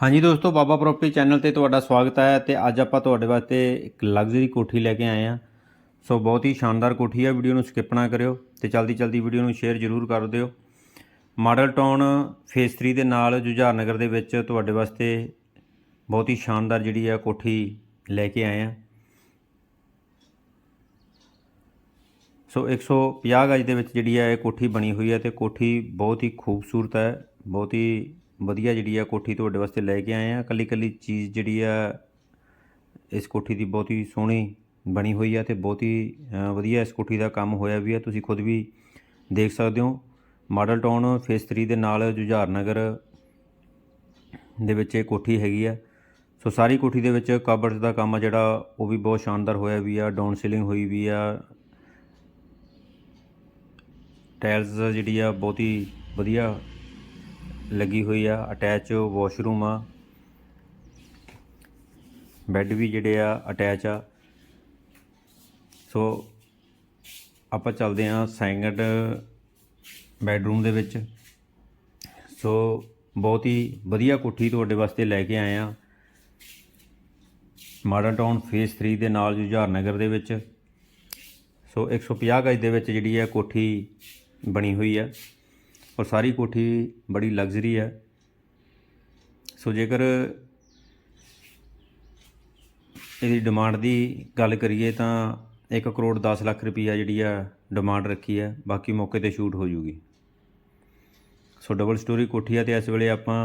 ਹਾਂਜੀ ਦੋਸਤੋ, ਬਾਬਾ property channel ਤੇ ਤੁਹਾਡਾ ਸਵਾਗਤ ਹੈ ਤੇ ਅੱਜ ਆਪਾਂ ਤੁਹਾਡੇ ਵਾਸਤੇ ਇੱਕ ਲਗਜ਼ਰੀ ਕੋਠੀ ਲੈ ਕੇ ਆਏ ਹਾਂ। ਸੋ ਬਹੁਤ ਹੀ ਸ਼ਾਨਦਾਰ ਕੋਠੀ ਹੈ, ਵੀਡੀਓ ਨੂੰ ਸਕਿਪ ਨਾ ਕਰਿਓ ਤੇ ਜਲਦੀ ਜਲਦੀ ਵੀਡੀਓ ਨੂੰ ਸ਼ੇਅਰ ਜ਼ਰੂਰ ਕਰ ਦਿਓ। ਮਾਡਲ ਟਾਊਨ ਫੇਸ 3 ਦੇ ਨਾਲ ਜੁਝਾਰ ਨਗਰ ਦੇ ਵਿੱਚ ਤੁਹਾਡੇ ਵਾਸਤੇ ਬਹੁਤ ਹੀ ਸ਼ਾਨਦਾਰ ਜਿਹੜੀ ਹੈ ਕੋਠੀ ਲੈ ਕੇ ਆਏ ਹਾਂ। ਸੋ 150 ਗਜ ਦੇ ਵਿੱਚ ਜਿਹੜੀ ਹੈ ਇਹ ਕੋਠੀ ਬਣੀ ਹੋਈ ਹੈ ਤੇ ਕੋਠੀ ਬਹੁਤ ਹੀ ਖੂਬਸੂਰਤ ਹੈ, ਬਹੁਤ ਹੀ ਵਧੀਆ ਜਿਹੜੀ ਆ ਕੋਠੀ ਤੁਹਾਡੇ ਵਾਸਤੇ ਲੈ ਕੇ ਆਏ ਆ। ਕੱਲੀ ਕੱਲੀ ਚੀਜ਼ ਜਿਹੜੀ ਆ, ਇਸ ਕੋਠੀ ਦੀ ਬਹੁਤ ਹੀ ਸੋਹਣੀ ਬਣੀ ਹੋਈ ਆ ਤੇ ਬਹੁਤ ਹੀ ਵਧੀਆ ਇਸ ਕੋਠੀ ਦਾ ਕੰਮ ਹੋਇਆ ਵੀ ਆ। ਤੁਸੀਂ ਖੁਦ ਵੀ ਦੇਖ ਸਕਦੇ ਹੋ, ਮਾਡਲ ਟਾਊਨ ਫੇਸ 3 ਦੇ ਨਾਲ ਜੁਝਾਰ ਨਗਰ ਦੇ ਵਿੱਚ ਇਹ ਕੋਠੀ ਹੈਗੀ ਆ। ਸੋ ਸਾਰੀ ਕੋਠੀ ਦੇ ਵਿੱਚ ਕਬਰਡ ਦਾ ਕੰਮ ਆ ਜਿਹੜਾ, ਉਹ ਵੀ ਬਹੁਤ ਸ਼ਾਨਦਾਰ ਹੋਇਆ ਵੀ ਆ। ਡਾਊਨ ਸੀਲਿੰਗ ਹੋਈ ਵੀ ਆ। ਟਾਇਲਸ ਜਿਹੜੀ ਆ, ਬਹੁਤ ਹੀ ਵਧੀਆ ਲੱਗੀ ਹੋਈ ਆ ਅਟੈਚ ਵਾਸ਼ਰੂਮ ਆ। ਬੈੱਡ ਵੀ ਜਿਹੜੇ ਆ ਅਟੈਚ ਆ। ਸੋ ਆਪਾਂ ਚੱਲਦੇ ਆ ਸੈਕੰਡ ਬੈੱਡਰੂਮ ਦੇ ਵਿੱਚ। ਸੋ ਬਹੁਤ ਹੀ ਵਧੀਆ ਕੋਠੀ ਤੁਹਾਡੇ ਵਾਸਤੇ ਲੈ ਕੇ ਆਏ ਆ। ਮਾਡਰਨ ਟਾਊਨ ਫੇਸ 3 ਦੇ ਨਾਲ ਜੁਝਾਰ ਨਗਰ ਦੇ ਵਿੱਚ। ਸੋ 150 ਗਜ ਦੇ ਵਿੱਚ ਜਿਹੜੀ ਹੈ ਕੋਠੀ ਬਣੀ ਹੋਈ ਹੈ ਔਰ ਸਾਰੀ ਕੋਠੀ ਬੜੀ ਲਗਜ਼ਰੀ ਹੈ। ਸੋ ਜੇਕਰ ਇਹਦੀ ਡਿਮਾਂਡ ਦੀ ਗੱਲ ਕਰੀਏ ਤਾਂ 1 ਕਰੋੜ 10 ਲੱਖ ਰੁਪਈਆ ਜਿਹੜੀ ਆ ਡਿਮਾਂਡ ਰੱਖੀ ਹੈ। ਬਾਕੀ ਮੌਕੇ ਤੇ ਸ਼ੂਟ ਹੋ ਜੂਗੀ। ਸੋ ਡਬਲ ਸਟੋਰੀ ਕੋਠੀ ਆ ਤੇ ਇਸ ਵੇਲੇ ਆਪਾਂ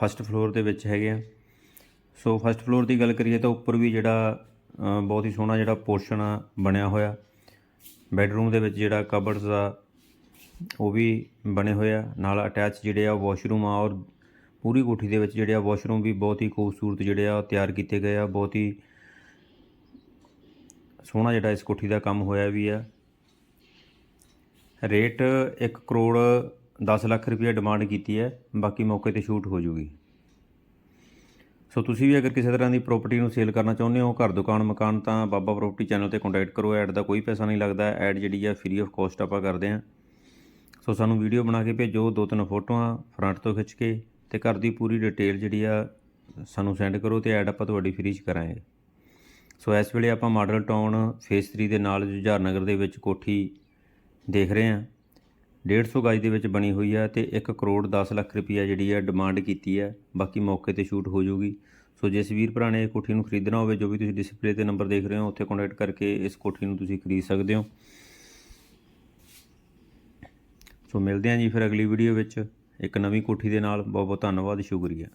ਫਸਟ ਫਲੋਰ ਦੇ ਵਿੱਚ ਹੈਗੇ ਆ। ਸੋ ਫਸਟ ਫਲੋਰ ਦੀ ਗੱਲ ਕਰੀਏ ਤਾਂ ਉੱਪਰ ਵੀ ਜਿਹੜਾ ਬਹੁਤ ਹੀ ਸੋਹਣਾ ਜਿਹੜਾ ਪੋਰਸ਼ਨ ਆ ਬਣਿਆ ਹੋਇਆ। ਬੈੱਡਰੂਮ ਦੇ ਵਿੱਚ ਜਿਹੜਾ ਕਬਰਡਸ ਦਾ ਉਹ ਵੀ ਬਣੇ ਹੋਏ ਆ। ਨਾਲ ਅਟੈਚ ਜਿਹੜੇ ਆ ਵਾਸ਼ਰੂਮ ਆ ਔਰ ਪੂਰੀ ਕੋਠੀ ਦੇ ਵਿੱਚ ਜਿਹੜੇ ਆ ਵਾਸ਼ਰੂਮ ਵੀ ਬਹੁਤ ਹੀ ਖੂਬਸੂਰਤ ਜਿਹੜੇ ਆ ਉਹ ਤਿਆਰ ਕੀਤੇ ਗਏ ਆ। ਬਹੁਤ ਹੀ ਸੋਹਣਾ ਜਿਹੜਾ ਇਸ ਕੋਠੀ ਦਾ ਕੰਮ ਹੋਇਆ ਵੀ ਆ। ਰੇਟ 1 ਕਰੋੜ 10 ਲੱਖ ਰੁਪਏ ਡਿਮਾਂਡ ਕੀਤੀ ਹੈ। ਬਾਕੀ ਮੌਕੇ ਤੇ ਸ਼ੂਟ ਹੋ ਜੂਗੀ। ਸੋ ਤੁਸੀਂ ਵੀ ਅਗਰ ਕਿਸੇ ਤਰ੍ਹਾਂ ਦੀ ਪ੍ਰਾਪਰਟੀ ਨੂੰ ਸੇਲ ਕਰਨਾ ਚਾਹੁੰਦੇ ਹੋ, ਘਰ, ਦੁਕਾਨ, ਮਕਾਨ, ਤਾਂ ਬਾਬਾ ਪ੍ਰਾਪਰਟੀ ਚੈਨਲ ਤੇ ਕੰਟੈਕਟ ਕਰੋ। ਐਡ ਦਾ ਕੋਈ ਪੈਸਾ ਨਹੀਂ ਲੱਗਦਾ। ਐਡ ਜਿਹੜੀ ਆ ਫ੍ਰੀ ਆਫ ਕਾਸਟ ਆਪਾਂ ਕਰਦੇ ਹਾਂ। ਸੋ ਸਾਨੂੰ ਵੀਡੀਓ ਬਣਾ ਕੇ ਭੇਜੋ, ਦੋ ਤਿੰਨ ਫੋਟੋਆਂ ਫਰੰਟ ਤੋਂ ਖਿੱਚ ਕੇ ਤੇ ਘਰ ਦੀ ਪੂਰੀ ਡਿਟੇਲ ਜਿਹੜੀ ਆ ਸਾਨੂੰ ਸੈਂਡ ਕਰੋ ਤੇ ਐਡ ਆਪਾਂ ਤੁਹਾਡੀ ਫ੍ਰੀ ਚ ਕਰਾਂਗੇ। ਸੋ ਇਸ ਵੇਲੇ ਆਪਾਂ ਮਾਡਲ ਟਾਊਨ ਫੇਸ 3 ਦੇ ਨਾਲ ਜੁਝਾਰ ਨਗਰ ਦੇ ਵਿੱਚ ਕੋਠੀ ਦੇਖ ਰਹੇ ਹਾਂ। 150 ਗਜ ਦੇ ਵਿੱਚ ਬਣੀ ਹੋਈ ਆ ਤੇ 1 ਕਰੋੜ 10 ਲੱਖ ਰੁਪਈਆ ਜਿਹੜੀ ਆ ਡਿਮਾਂਡ ਕੀਤੀ ਹੈ ਬਾਕੀ ਮੌਕੇ ਤੇ ਸ਼ੂਟ ਹੋ ਜਾਊਗੀ ਸੋ ਜਿਸ ਵੀਰ ਭਰਾ ਨੇ ਇਹ ਕੋਠੀ ਨੂੰ ਖਰੀਦਣਾ ਹੋਵੇ, ਜੋ ਵੀ ਤੁਸੀਂ ਡਿਸਪਲੇ ਤੇ ਨੰਬਰ ਦੇਖ ਰਹੇ ਹੋ, ਉੱਥੇ ਕੰਟੈਕਟ ਕਰਕੇ ਇਸ ਕੋਠੀ ਨੂੰ ਤੁਸੀਂ ਖਰੀਦ ਸਕਦੇ ਹੋ। ਸੋ ਮਿਲਦੇ ਹਾਂ ਜੀ ਫਿਰ ਅਗਲੀ ਵੀਡੀਓ ਵਿੱਚ। ਇੱਕ ਨਵੀਂ ਕੋਠੀ ਦੇ ਨਾਲ। ਬਹੁਤ ਬਹੁਤ ਧੰਨਵਾਦ, ਸ਼ੁਕਰੀਆ।